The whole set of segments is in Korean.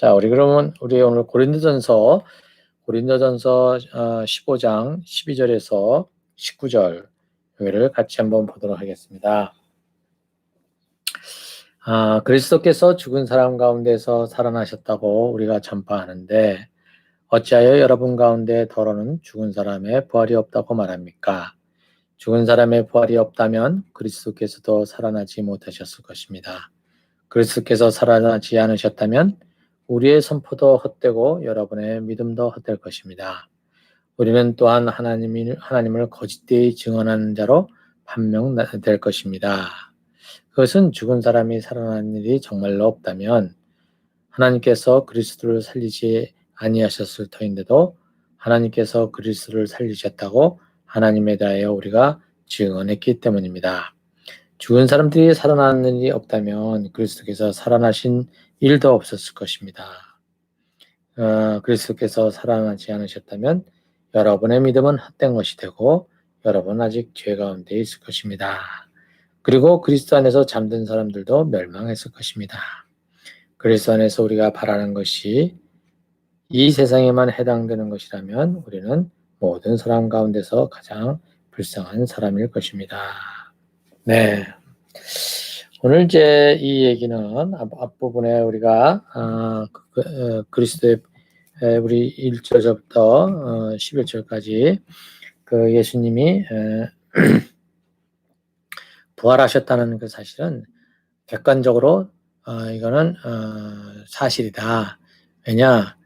자, 우리 그러면 우리 오늘 고린도전서 고린도전서 15장 12절에서 19절 여기를 같이 한번 보도록 하겠습니다. 아, 그리스도께서 죽은 사람 가운데서 살아나셨다고 우리가 전파하는데 어찌하여 여러분 가운데 더러는 죽은 사람의 부활이 없다고 말합니까? 죽은 사람의 부활이 없다면 그리스도께서도 살아나지 못하셨을 것입니다. 그리스도께서 살아나지 않으셨다면 우리의 선포도 헛되고 여러분의 믿음도 헛될 것입니다. 우리는 또한 하나님이, 하나님을 거짓되이 증언하는 자로 판명될 것입니다. 그것은 죽은 사람이 살아난 일이 정말로 없다면 하나님께서 그리스도를 살리지 아니하셨을 터인데도 하나님께서 그리스도를 살리셨다고 하나님에 대하여 우리가 증언했기 때문입니다. 죽은 사람들이 살아나는 일이 없다면 그리스도께서 살아나신 일도 없었을 것입니다. 어, 그리스도께서 살아나지 않으셨다면 여러분의 믿음은 헛된 것이 되고 여러분 아직 죄 가운데 있을 것입니다. 그리고 그리스도 안에서 잠든 사람들도 멸망했을 것입니다. 그리스도 안에서 우리가 바라는 것이 이 세상에만 해당되는 것이라면 우리는 모든 사람 가운데서 가장 불쌍한 사람일 것입니다. 네. 오늘 이제 이 얘기는 앞, 부분에 우리가 아, 그, 어, 그리스도의 우리 1절부터 어, 11절까지 그 예수님이 부활하셨다는 그 사실은 객관적으로 어, 이거는 어, 사실이다. 왜냐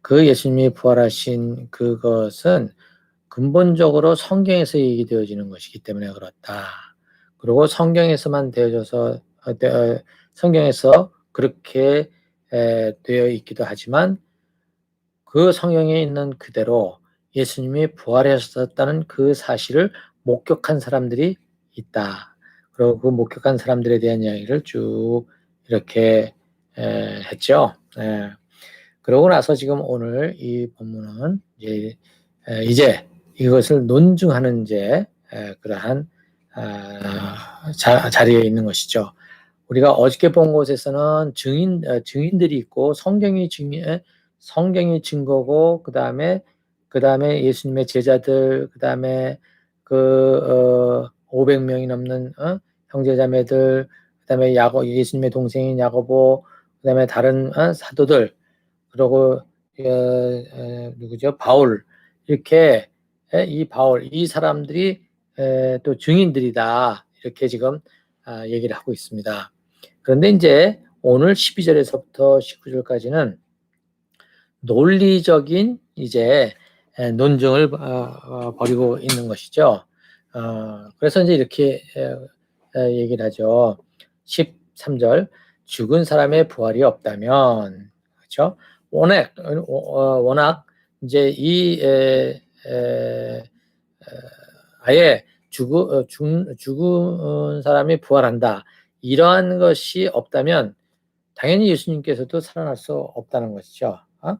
그 예수님이 부활하신 그것은 근본적으로 성경에서 얘기되어지는 것이기 때문에 그렇다. 그리고 성경에서만 되어져서 어, 어, 성경에서 그렇게 되어 있기도 하지만 그 성경에 있는 그대로 예수님이 부활하셨다는 그 사실을 목격한 사람들이 있다. 그리고 그 목격한 사람들에 대한 이야기를 쭉 이렇게 했죠. 그러고 나서 지금 오늘 이 본문은 이제, 이것을 논증하는 이제 그러한 아, 자, 자리에 있는 것이죠. 우리가 어저께 본 곳에서는 증인 어, 증인들이 있고 성경이 증인 성경이 증거고 그 다음에 그 다음에 예수님의 제자들 그 다음에 그 어, 500명이 넘는 어? 형제자매들 그 다음에 야고 예수님의 동생인 야고보 그 다음에 다른 어? 사도들 그리고 어, 어, 누구죠 바울 이렇게 이 바울 이 사람들이 에, 또 증인들이다. 이렇게 지금 아, 얘기를 하고 있습니다. 그런데 이제 오늘 12절에서부터 19절까지는 논리적인 이제 논증을 어, 어, 벌이고 있는 것이죠. 어, 그래서 이제 이렇게 얘기를 하죠. 13절 죽은 사람의 부활이 없다면 그렇죠? 워낙 워낙 이제 이 에, 에, 아예 죽은, 어, 죽, 죽은 사람이 부활한다. 이러한 것이 없다면 당연히 예수님께서도 살아날 수 없다는 것이죠. 어?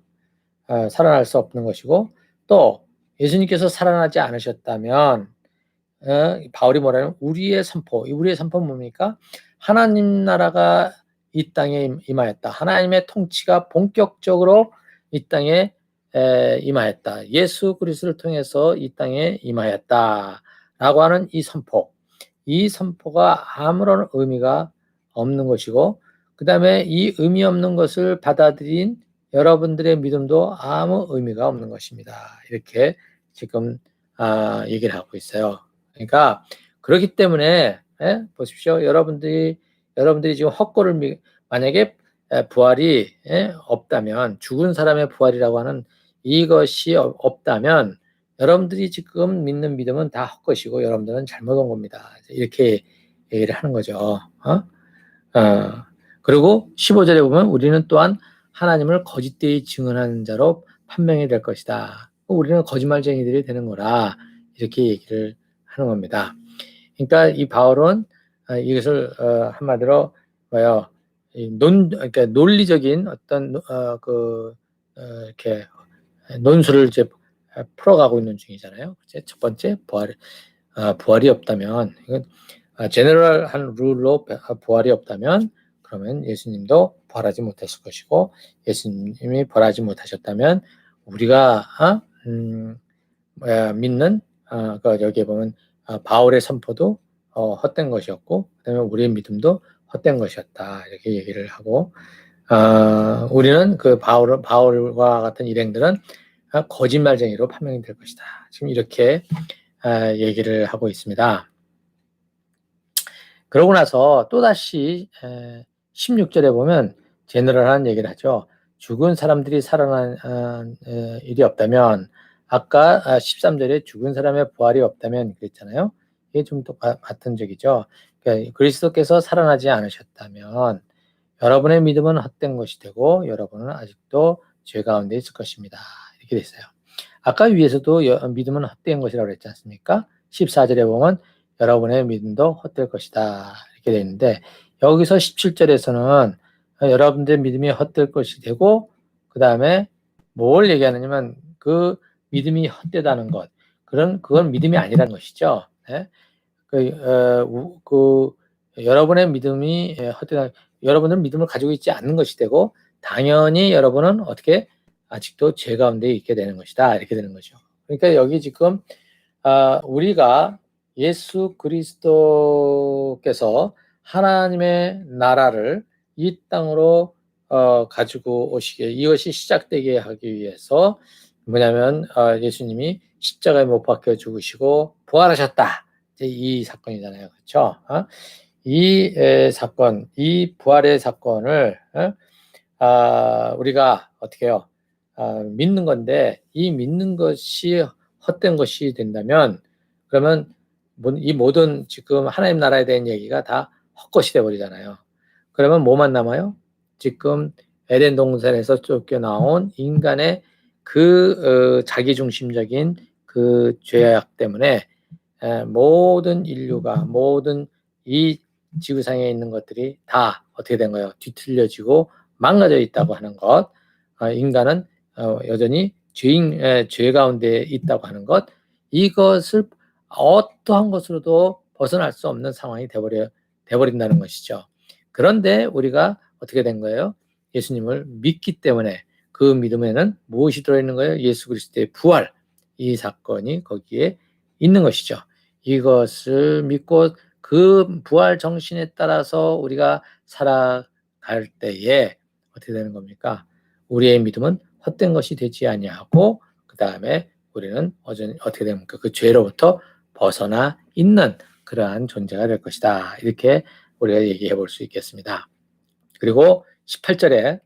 어, 살아날 수 없는 것이고 또 예수님께서 살아나지 않으셨다면 어, 바울이 뭐라면 우리의 선포, 우리의 선포는 뭡니까? 하나님 나라가 이 땅에 임하였다. 하나님의 통치가 본격적으로 이 땅에 에, 임하였다. 예수 그리스도를 통해서 이 땅에 임하였다. 라고 하는 이 선포. 이 선포가 아무런 의미가 없는 것이고, 그 다음에 이 의미 없는 것을 받아들인 여러분들의 믿음도 아무 의미가 없는 것입니다. 이렇게 지금 아, 얘기를 하고 있어요. 그러니까 그렇기 때문에 예? 보십시오. 여러분들이 여러분들이 지금 헛골을 만약에 부활이 예? 없다면 죽은 사람의 부활이라고 하는 이것이 없다면 여러분들이 지금 믿는 믿음은 다 헛것이고 여러분들은 잘못 온 겁니다. 이렇게 얘기를 하는 거죠. 어? 어. 그리고 15절에 보면 우리는 또한 하나님을 거짓되이 증언하는 자로 판명이 될 것이다. 우리는 거짓말쟁이들이 되는 거라 이렇게 얘기를 하는 겁니다. 그러니까 이 바울은 어, 이것을 어, 한마디로 뭐요? 논 그러니까 논리적인 어떤 어, 그 이렇게 논술을 이제 풀어가고 있는 중이잖아요. 첫 번째 부활 아, 부활이 없다면 이건 제너럴한 룰로 부활이 없다면 그러면 예수님도 부활하지 못했을 것이고 예수님이 부활하지 못하셨다면 우리가 어? 음, 뭐야, 믿는 어, 그 여기에 보면 어, 바울의 선포도 어, 헛된 것이었고 그다음에 우리의 믿음도 헛된 것이었다 이렇게 얘기를 하고 어, 우리는 그 바울 바울과 같은 일행들은 어, 거짓말쟁이로 판명이 될 것이다. 지금 이렇게 어, 얘기를 하고 있습니다. 그러고 나서 또다시 16절에 보면 제너럴한 얘기를 하죠. 죽은 사람들이 살아난 일이 없다면 아까 13절에 죽은 사람의 부활이 없다면 그랬잖아요. 이게 좀 똑같은 적이죠. 그러니까 그리스도께서 살아나지 않으셨다면 여러분의 믿음은 헛된 것이 되고 여러분은 아직도 죄 가운데 있을 것입니다. 이렇게 됐어요. 아까 위에서도 믿음은 헛된 것이라고 그랬지 않습니까? 14절에 보면 여러분의 믿음도 헛될 것이다. 이렇게 되어 있는데 여기서 17절에서는 여러분들의 믿음이 헛될 것이 되고 그 다음에 뭘 얘기하느냐면 그 믿음이 헛되다는 것 그런 그건 믿음이 아니라는 것이죠. 네? 그, 어, 그 여러분의 믿음이 헛되다 여러분은 믿음을 가지고 있지 않는 것이 되고 당연히 여러분은 어떻게 아직도 죄 가운데 있게 되는 것이다 이렇게 되는 거죠. 그러니까 여기 지금 아, 우리가 예수 그리스도께서 하나님의 나라를 이 땅으로 어, 가지고 오시게 이것이 시작되게 하기 위해서 뭐냐면 어, 예수님이 십자가에 못 박혀 죽으시고 부활하셨다. 이 사건이잖아요, 그렇죠? 어? 이 에, 사건, 이 부활의 사건을 어? 아, 우리가 어떻게 해요? 아, 믿는 건데 이 믿는 것이 헛된 것이 된다면 그러면 이 모든 지금 하나님 나라에 대한 얘기가 다 헛것이 돼 버리잖아요. 그러면 뭐만 남아요? 지금 에덴 동산에서 쫓겨나온 인간의 그 어, 자기중심적인 그 죄악 때문에 에, 모든 인류가 모든 이 지구상에 있는 것들이 다 어떻게 된 거예요? 뒤틀려지고 망가져 있다고 하는 것. 어, 인간은 어, 여전히 죄인 에, 죄 가운데 있다고 하는 것. 이것을 어떠한 것으로도 벗어날 수 없는 상황이 돼버려 돼버린다는 것이죠. 그런데 우리가 어떻게 된 거예요? 예수님을 믿기 때문에 그 믿음에는 무엇이 들어있는 거예요? 예수 그리스도의 부활 이 사건이 거기에 있는 것이죠. 이것을 믿고 그 부활 정신에 따라서 우리가 살아갈 때에 어떻게 되는 겁니까? 우리의 믿음은 헛된 것이 되지 아니하고 그 다음에 우리는 어떻게 됩니까? 그 죄로부터 벗어나 있는 그러한 존재가 될 것이다. 이렇게 우리가 얘기해 볼 수 있겠습니다. 그리고 18절에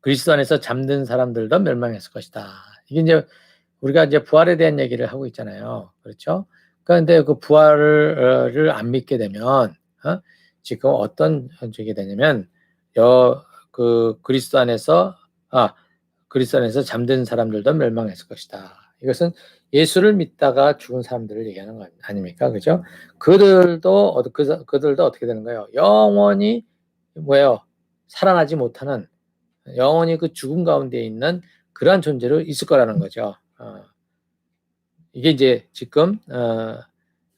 그리스도 안에서 잠든 사람들도 멸망했을 것이다. 이게 이제 우리가 이제 부활에 대한 얘기를 하고 있잖아요. 그렇죠? 그런데 그 부활을 안 믿게 되면 어? 지금 어떤 적이 되냐면 여 그 그리스도 안에서 아 그리스도 안에서 잠든 사람들도 멸망했을 것이다. 이것은 예수를 믿다가 죽은 사람들을 얘기하는 거 아닙니까? 그죠? 그들도, 그, 그들도 어떻게 되는 거예요? 영원히, 뭐예요? 살아나지 못하는, 영원히 그 죽음 가운데 있는 그러한 존재로 있을 거라는 거죠. 어. 이게 이제 지금, 어,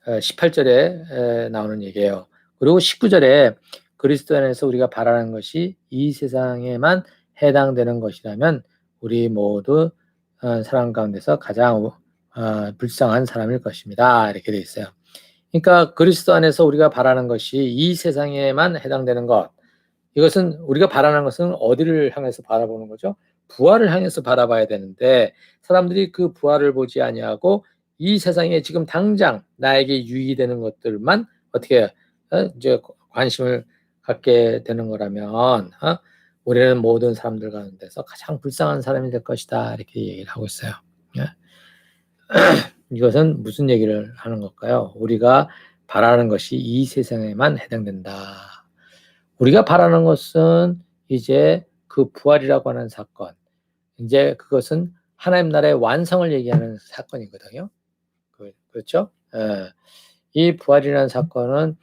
18절에 어, 나오는 얘기예요. 그리고 19절에 그리스도 안에서 우리가 바라는 것이 이 세상에만 해당되는 것이라면 우리 모두 어, 사람 가운데서 가장 어, 불쌍한 사람일 것입니다. 이렇게 되어 있어요. 그러니까 그리스도 안에서 우리가 바라는 것이 이 세상에만 해당되는 것. 이것은 우리가 바라는 것은 어디를 향해서 바라보는 거죠? 부활을 향해서 바라봐야 되는데 사람들이 그 부활을 보지 아니하고 이 세상에 지금 당장 나에게 유익이 되는 것들만 어떻게 어? 이제 관심을 갖게 되는 거라면 어? 우리는 모든 사람들 가운데서 가장 불쌍한 사람이 될 것이다 이렇게 얘기를 하고 있어요. 예? 이것은 무슨 얘기를 하는 걸까요? 우리가 바라는 것이 이 세상에만 해당된다. 우리가 바라는 것은 이제 그 부활이라고 하는 사건, 이제 그것은 하나님 나라의 완성을 얘기하는 사건이거든요. 그, 그렇죠? 예. 이 부활이라는 사건은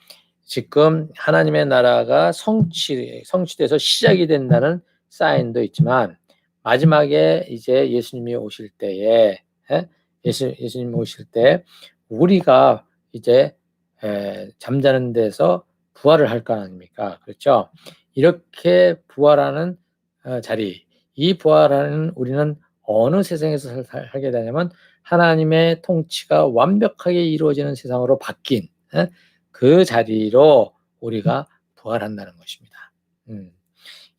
지금 하나님의 나라가 성취, 성취돼서 시작이 된다는 사인도 있지만 마지막에 이제 예수님이 오실 때에 예? 예수, 예수님 오실 때 우리가 이제 에, 잠자는 데서 부활을 할 거 아닙니까? 그렇죠? 이렇게 부활하는 어, 자리, 이 부활하는 우리는 어느 세상에서 살, 살, 살게 되냐면 하나님의 통치가 완벽하게 이루어지는 세상으로 바뀐 에? 그 자리로 우리가 부활한다는 것입니다. 음.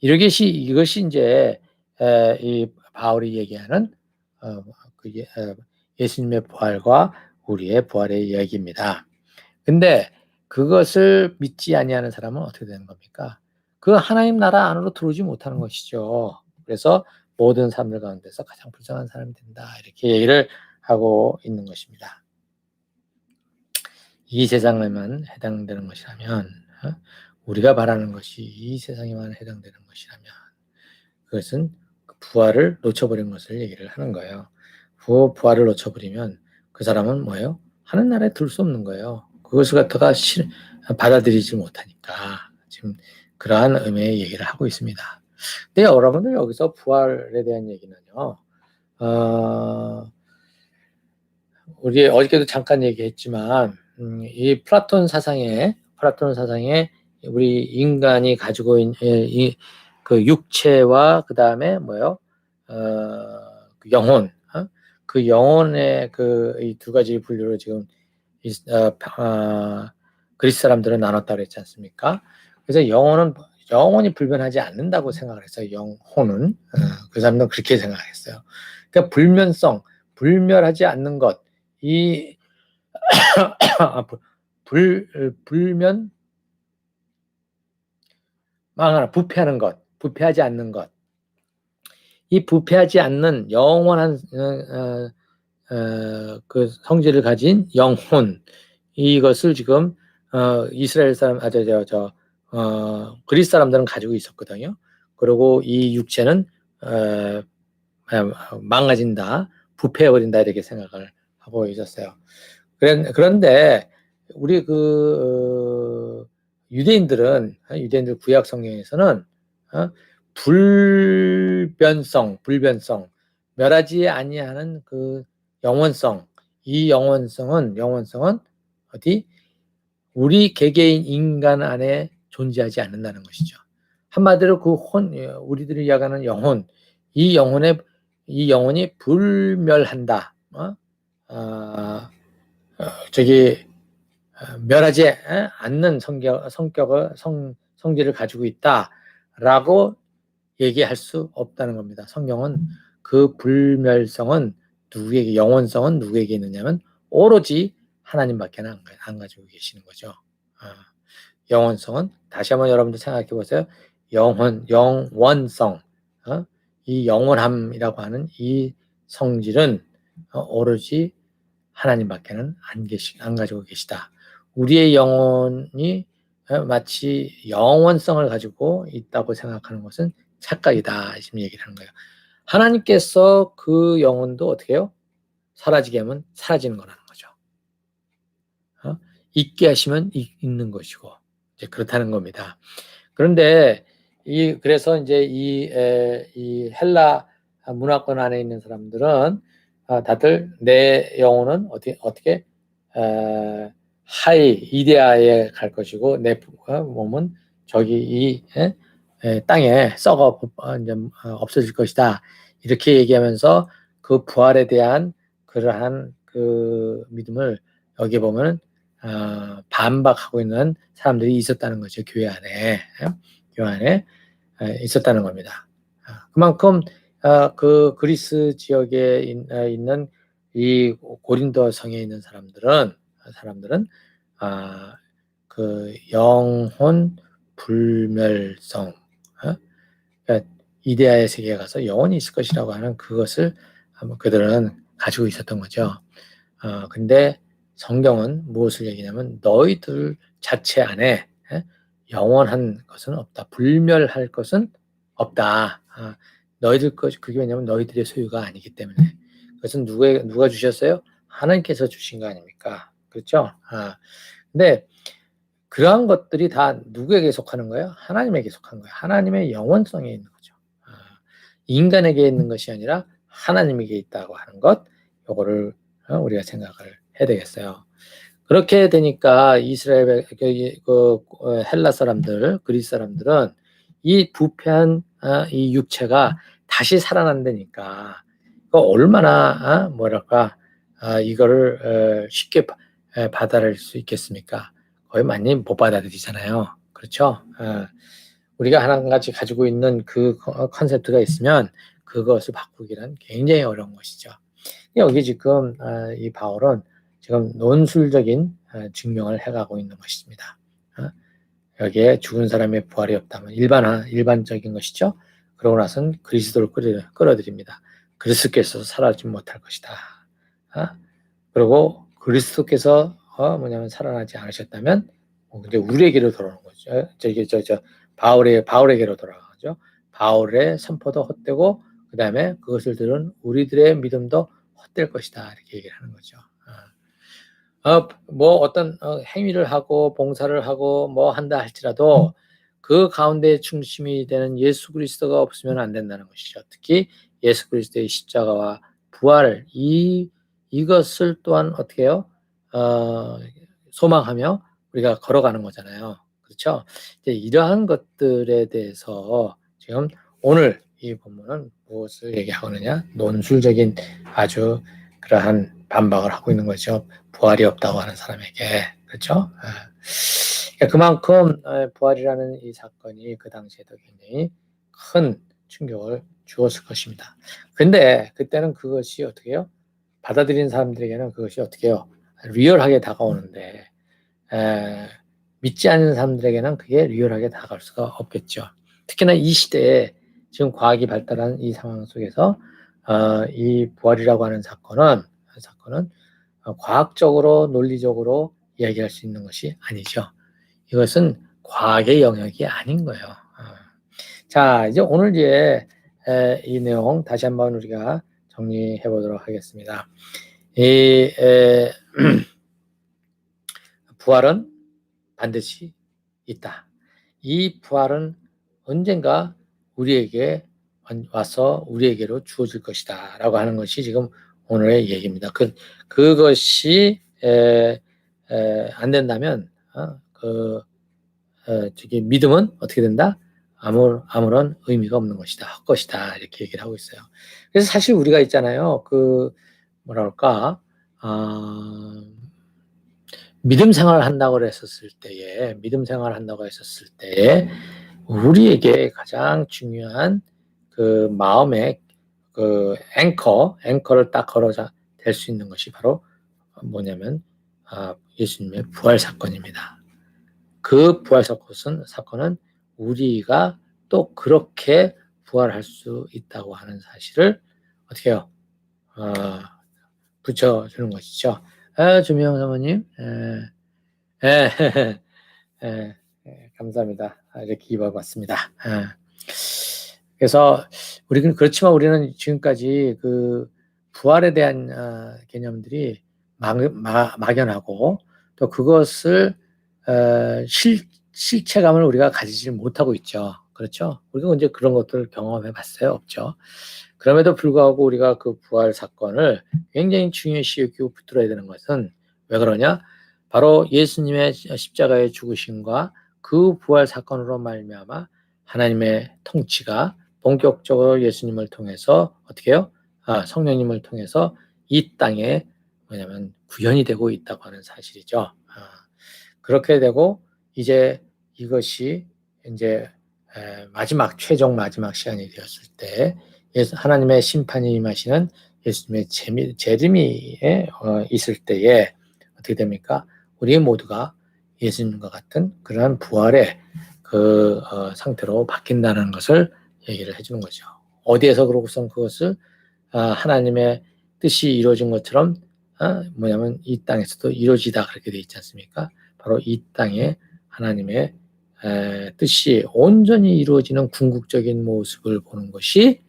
이것이 이것이 이제 에, 이 바울이 얘기하는 어, 그 예, 어, 예수님의 부활과 우리의 부활의 이야기입니다. 근데 그것을 믿지 아니하는 사람은 어떻게 되는 겁니까? 그 하나님 나라 안으로 들어오지 못하는 것이죠. 그래서 모든 사람들 가운데서 가장 불쌍한 사람이 된다. 이렇게 얘기를 하고 있는 것입니다. 이 세상에만 해당되는 것이라면, 어? 우리가 바라는 것이 이 세상에만 해당되는 것이라면, 그것은 부활을 놓쳐버린 것을 얘기를 하는 거예요. 부, 부활을 놓쳐버리면 그 사람은 뭐예요? 하는 나라에 들 수 없는 거예요. 그것을 갖다가 실, 받아들이지 못하니까 지금 그러한 의미의 얘기를 하고 있습니다. 근데 여러분들 여기서 부활에 대한 얘기는요. 어, 우리 어저께도 잠깐 얘기했지만 음, 이 플라톤 사상에 플라톤 사상에 우리 인간이 가지고 있는 이, 그 육체와 그 다음에 뭐요? 어, 그 영혼, 어? 그 영혼의 그 이 두 가지 분류로 지금 이, 어, 어, 그리스 사람들은 나눴다 그랬지 않습니까? 그래서 영혼은 영혼이 불변하지 않는다고 생각을 했어요. 영혼은 어, 그 사람들은 그렇게 생각했어요. 그러니까 불면성, 불멸하지 않는 것, 이 불, 불면 망하나 부패하는 것, 부패하지 않는 것. 이 부패하지 않는 영원한 어, 어, 어, 그 성질을 가진 영혼 이것을 지금 어, 이스라엘 사람 아저 저, 저 어, 그리스 사람들은 가지고 있었거든요. 그리고 이 육체는 어, 망가진다, 부패해버린다 이렇게 생각을 하고 있었어요. 그런데 우리 그 어, 유대인들은 유대인들 구약 성경에서는 어, 불변성, 불변성, 멸하지 아니하는 그 영원성, 이 영원성은 영원성은 어디 우리 개개인 인간 안에 존재하지 않는다는 것이죠. 한마디로 그 혼, 우리들이 이야기하는 영혼, 이 영혼의 이 영혼이 불멸한다. 어? 어, 어 저기 어, 멸하지 않는 성격, 성격을 성, 성질을 가지고 있다 라고 얘기할 수 없다는 겁니다. 성경은 그 불멸성은 누구에게 영원성은 누구에게 있느냐면 오로지 하나님밖에는 안, 안 가지고 계시는 거죠. 어, 영원성은 다시 한번 여러분들 생각해 보세요. 영원 영원성 어? 이 영원함이라고 하는 이 성질은 어, 오로지 하나님밖에는 안 계시 안 가지고 계시다. 우리의 영혼이 어, 마치 영원성을 가지고 있다고 생각하는 것은 착각이다. 지금 얘기를 하는 거예요. 하나님께서 그 영혼도 어떻게 해요? 사라지게 하면 사라지는 거라는 거죠. 어? 있게 하시면 있는 것이고 이제 그렇다는 겁니다. 그런데 이 그래서 이제 이, 에, 이 헬라 문화권 안에 있는 사람들은 아, 다들 내 영혼은 어떻게 어떻게 에, 하이 이데아에 갈 것이고 내 어, 몸은 저기 이 에? 땅에 썩어 어, 이제 어, 없어질 것이다. 이렇게 얘기하면서 그 부활에 대한 그러한 그 믿음을 여기 보면 어, 반박하고 있는 사람들이 있었다는 거죠. 교회 안에 교회 안에 있었다는 겁니다. 그만큼 그 그리스 지역에 있는 이 고린도 성에 있는 사람들은 사람들은 그 영혼 불멸성 어? 그러니까 이데아의 세계에 가서 영원히 있을 것이라고 하는 그것을 그들은 가지고 있었던 거죠. 어, 근데 성경은 무엇을 얘기냐면 너희들 자체 안에 에? 영원한 것은 없다. 불멸할 것은 없다. 아, 너희들 것 그게 왜냐면 너희들의 소유가 아니기 때문에 그것은 누가 누가 주셨어요? 하나님께서 주신 거 아닙니까? 그렇죠? 아, 근데 그러한 것들이 다 누구에게 속하는 거예요? 하나님에게 속한 거예요. 하나님의 영원성에 있는 거죠. 아, 인간에게 있는 것이 아니라 하나님에게 있다고 하는 것, 요거를 어, 우리가 생각을 해야 되겠어요. 그렇게 되니까 이스라엘 그, 그 어, 헬라 사람들, 그리스 사람들은 이 부패한 어, 이 육체가 다시 살아난다니까 그 얼마나 어, 뭐랄까 어, 이거를 어, 쉽게 받아들일 수 있겠습니까? 거의 많이 못 받아들이잖아요. 그렇죠? 어, 우리가 한 가지 가지고 있는 그 컨- 컨셉트가 있으면 그것을 바꾸기는 굉장히 어려운 것이죠. 여기 지금 어, 이 바울은 지금 논술적인 어, 증명을 해가고 있는 것입니다. 어? 여기에 죽은 사람의 부활이 없다면 일반화, 일반적인 것이죠. 그러고 나서는 그리스도를 끌어, 끌어들입니다. 그리스도께서 사라지지 못할 것이다. 어? 그리고 그리스도께서 어, 뭐냐면 살아나지 않으셨다면 뭐 이제 우리에게로 돌아오는 거죠. 저기 저 저 바울의 바울에게로 돌아가죠. 바울의 선포도 헛되고 그 다음에 그것을 들은 우리들의 믿음도 헛될 것이다 이렇게 얘기를 하는 거죠. 어, 어, 뭐 어떤 어, 행위를 하고 봉사를 하고 뭐 한다 할지라도 그 가운데 중심이 되는 예수 그리스도가 없으면 안 된다는 것이죠. 특히 예수 그리스도의 십자가와 부활 이 이것을 또한 어떻게 해요? 어, 소망하며 우리가 걸어가는 거잖아요. 그렇죠? 이제 이러한 것들에 대해서 지금 오늘 이 본문은 무엇을 얘기하고 있느냐? 논술적인 아주 그러한 반박을 하고 있는 거죠. 부활이 없다고 하는 사람에게. 그렇죠? 아. 그러니까 그만큼 어, 부활이라는 이 사건이 그 당시에도 굉장히 큰 충격을 주었을 것입니다. 근데 그때는 그것이 어떻게 해요? 받아들인 사람들에게는 그것이 어떻게 해요? 리얼하게 다가오는데 에, 믿지 않는 사람들에게는 그게 리얼하게 다가올 수가 없겠죠. 특히나 이 시대에 지금 과학이 발달한 이 상황 속에서 어, 이 부활이라고 하는 사건은 사건은 어, 과학적으로 논리적으로 이야기할 수 있는 것이 아니죠. 이것은 과학의 영역이 아닌 거예요. 어. 자, 이제 오늘 이제 에, 이 내용 다시 한번 우리가 정리해 보도록 하겠습니다. 이 에, 부활은 반드시 있다. 이 부활은 언젠가 우리에게 와서 우리에게로 주어질 것이다라고 하는 것이 지금 오늘의 얘기입니다. 그 그것이 에, 에, 안 된다면 어, 그 에, 저기 믿음은 어떻게 된다? 아무 아무런 의미가 없는 것이다, 헛것이다 이렇게 얘기를 하고 있어요. 그래서 사실 우리가 있잖아요. 그 뭐랄까 아, 믿음 생활을 한다고 했었을 때에 믿음 생활을 한다고 했었을 때에 우리에게 가장 중요한 그 마음의 그 앵커, 앵커를 딱 걸어자 될 수 있는 것이 바로 뭐냐면 아, 예수님의 부활 사건입니다. 그 부활 사건은 사건은 우리가 또 그렇게 부활할 수 있다고 하는 사실을 어떻게 해요? 어, 붙여주는 것이죠. 아, 주미영 사모님, 에, 에, 에, 에, 감사합니다. 아, 이렇게 입어봤습니다. 아. 그래서 우리는 그렇지만 우리는 지금까지 그 부활에 대한 어, 개념들이 막, 막, 막연하고 또 그것을 어, 실, 실체감을 우리가 가지지 못하고 있죠. 그렇죠? 우리가 언제 그런 것들을 경험해 봤어요? 없죠. 그럼에도 불구하고 우리가 그 부활 사건을 굉장히 중요시 여기고 붙들어야 되는 것은 왜 그러냐? 바로 예수님의 십자가의 죽으심과 그 부활 사건으로 말미암아 하나님의 통치가 본격적으로 예수님을 통해서 어떻게 해요? 아, 성령님을 통해서 이 땅에 뭐냐면 구현이 되고 있다고 하는 사실이죠. 아, 그렇게 되고 이제 이것이 이제 에, 마지막 최종 마지막 시간이 되었을 때 하나님의 심판이 임하시는 예수님의 재미, 재림이에 어, 있을 때에 어떻게 됩니까? 우리 모두가 예수님과 같은 그러한 부활의 그 어, 상태로 바뀐다는 것을 얘기를 해주는 거죠. 어디에서 그러고선 그것을 아, 하나님의 뜻이 이루어진 것처럼 아, 뭐냐면 이 땅에서도 이루어지다 그렇게 돼 있지 않습니까? 바로 이 땅에 하나님의 에, 뜻이 온전히 이루어지는 궁극적인 모습을 보는 것이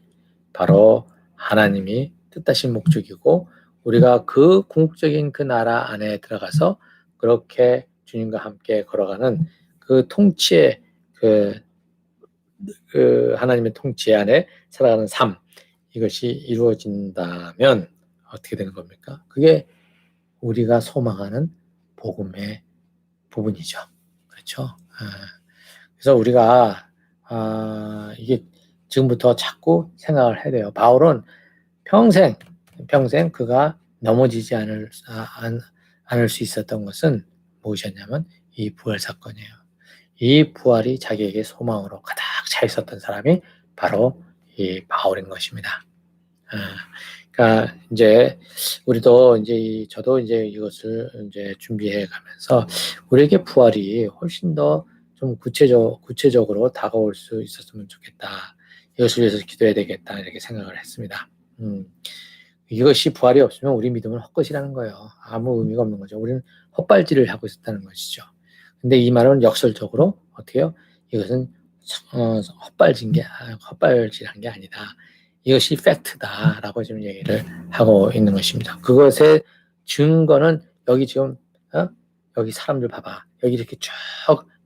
바로 하나님이 뜻하신 목적이고 우리가 그 궁극적인 그 나라 안에 들어가서 그렇게 주님과 함께 걸어가는 그 통치의 그, 그 하나님의 통치 안에 살아가는 삶 이것이 이루어진다면 어떻게 되는 겁니까? 그게 우리가 소망하는 복음의 부분이죠. 그렇죠? 그래서 우리가 아, 이게 지금부터 자꾸 생각을 해야 돼요. 바울은 평생 평생 그가 넘어지지 않을 아, 안, 않을 수 있었던 것은 무엇이었냐면 이 부활 사건이에요. 이 부활이 자기에게 소망으로 가득 차 있었던 사람이 바로 이 바울인 것입니다. 아, 그러니까 이제 우리도 이제 이- 저도 이제 이것을 이제 준비해 가면서 우리에게 부활이 훨씬 더 좀 구체적 구체적으로 다가올 수 있었으면 좋겠다. 이것을 위해서 기도해야 되겠다 이렇게 생각을 했습니다. 음, 이것이 부활이 없으면 우리 믿음은 헛것이라는 거예요. 아무 의미가 없는 거죠. 우리는 헛발질을 하고 있었다는 것이죠. 근데 이 말은 역설적으로 어떻게요? 이것은 어, 헛발진 게 아, 헛발질한 게 아니다. 이것이 팩트다라고 지금 얘기를 하고 있는 것입니다. 그것의 증거는 여기 지금 어? 여기 사람들 봐봐. 여기 이렇게 쭉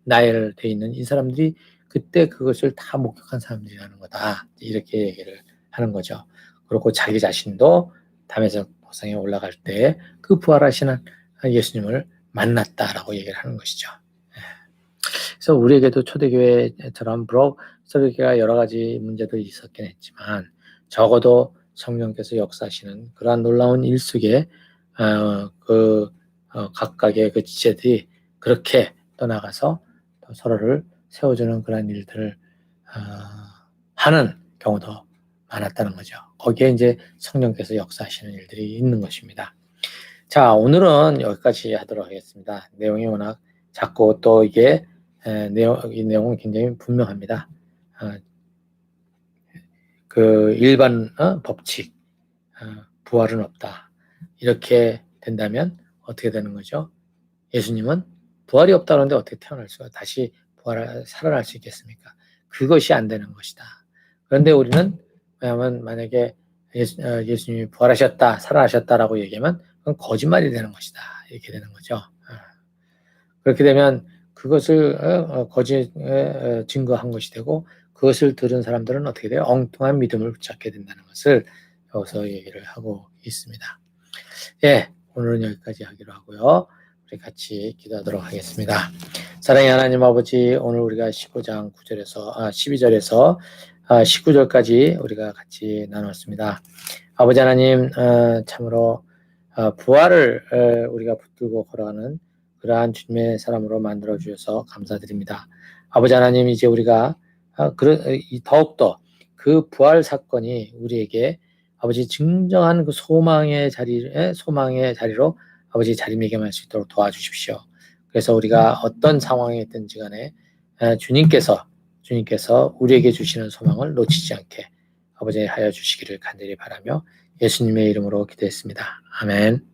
나열돼 있는 이 사람들이 그때 그것을 다 목격한 사람들이라는 거다. 이렇게 얘기를 하는 거죠. 그렇고 자기 자신도 담에서 보상에 올라갈 때 그 부활하시는 예수님을 만났다라고 얘기를 하는 것이죠. 예. 그래서 우리에게도 초대교회처럼 브록 설교가 여러 가지 문제도 있었긴 했지만 적어도 성령께서 역사하시는 그러한 놀라운 일 속에 어, 그 어, 각각의 그 지체들이 그렇게 떠나가서 또 서로를 세워주는 그런 일들을 어, 하는 경우도 많았다는 거죠. 거기에 이제 성령께서 역사하시는 일들이 있는 것입니다. 자, 오늘은 여기까지 하도록 하겠습니다. 내용이 워낙 작고 또 이게 에, 내용, 이 내용은 굉장히 분명합니다. 어, 그 일반 어, 법칙, 어, 부활은 없다. 이렇게 된다면 어떻게 되는 거죠? 예수님은 부활이 없다는데 어떻게 태어날 수가 다시 부활 살아날 수 있겠습니까? 그것이 안 되는 것이다. 그런데 우리는 왜냐하면 만약에 예수, 어, 예수님이 부활하셨다, 살아나셨다라고 얘기하면 그건 거짓말이 되는 것이다. 이렇게 되는 거죠. 어. 그렇게 되면 그것을 어, 어, 거짓 어, 증거한 것이 되고 그것을 들은 사람들은 어떻게 돼요? 엉뚱한 믿음을 붙잡게 된다는 것을 여기서 얘기를 하고 있습니다. 예, 오늘은 여기까지 하기로 하고요. 우리 같이 기도하도록 하겠습니다. 사랑의 하나님 아버지, 오늘 우리가 15장 9절에서 아, 12절에서 아, 19절까지 우리가 같이 나눴습니다. 아버지 하나님, 어, 참으로 어, 부활을 어, 우리가 붙들고 걸어가는 그러한 주님의 사람으로 만들어 주셔서 감사드립니다. 아버지 하나님, 이제 우리가 아, 더욱더 그 부활 사건이 우리에게 아버지 증정한 그 소망의 자리에 소망의 자리로 아버지 자리매김할 수 있도록 도와주십시오. 그래서 우리가 어떤 상황에 있든지 간에 에, 주님께서 주님께서 우리에게 주시는 소망을 놓치지 않게 아버지 하여 주시기를 간절히 바라며 예수님의 이름으로 기도했습니다. 아멘.